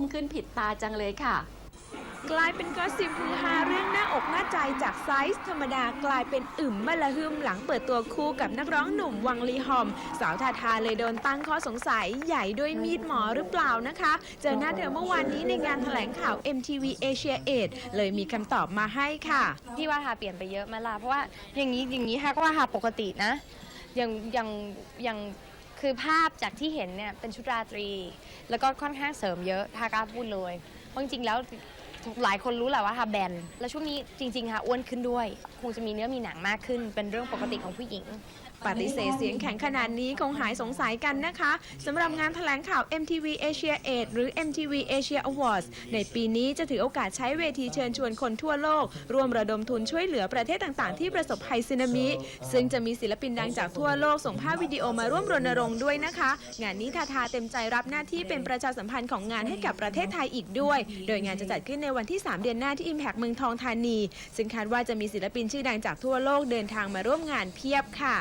มขึ้นผิดตาจังเลยค่ะ กลายเป็นกอสซิบฮือฮาเรื่องหน้าอกหน้าใจจากไซส์ธรรมดากลายเป็นอึมมะละหึมหลังเปิดตัวคู่กับนักร้องหนุ่มวังลีฮอม สาวทาทาเลยโดนตั้งข้อสงสัยใหญ่ด้วยมีดหมอหรือเปล่านะคะ เจอหน้าเธอเมื่อวานนี้ในงานแถลงข่าว MTV Asia 8 เลยมีคำตอบมาให้ค่ะ พี่ว่าฮาเปลี่ยนไปเยอะไหมล่ะเพราะว่าอย่างนี้อย่างนี้ฮาก็ว่าฮาปกตินะอย่างอย่างอย่าง คือภาพจากที่เห็นเนี่ยเป็นชุดราตรี แล้วก็ค่อนข้างเสริมเยอะฮากล้าพูดเลยเพราะจริงๆแล้ว หลายคนรู้แหละว่าฮาแบน แล้วช่วงนี้จริงๆฮาอ้วนขึ้นด้วย คงจะมีเนื้อมีหนังมากขึ้น เป็นเรื่องปกติของผู้หญิง ปฏิเสธเสียงแข็งขนาดนี้คงหายสงสัยกันนะคะสำหรับงานแถลงข่าว MTV Asia 8หรือ MTV Asia Awards ในปีนี้จะถือโอกาสใช้เวทีเชิญชวนคนทั่วโลก ร่วมระดมทุนช่วยเหลือประเทศต่างๆ ที่ประสบภัยสึนามิ ซึ่งจะมีศิลปินดังจากทั่วโลกส่งภาพวิดีโอมาร่วมรณรงค์ด้วยนะคะ งานนี้ทาทาเต็มใจรับหน้าที่เป็นประชาสัมพันธ์ของงานให้กับประเทศไทยอีกด้วย โดยงานจะจัดขึ้นในวันที่ 3 เดือนหน้าที่ Impact เมืองทองธานี ซึ่งคาดว่าจะมีศิลปินชื่อดังจากทั่วโลกเดินทางมาร่วมงานเพียบค่ะ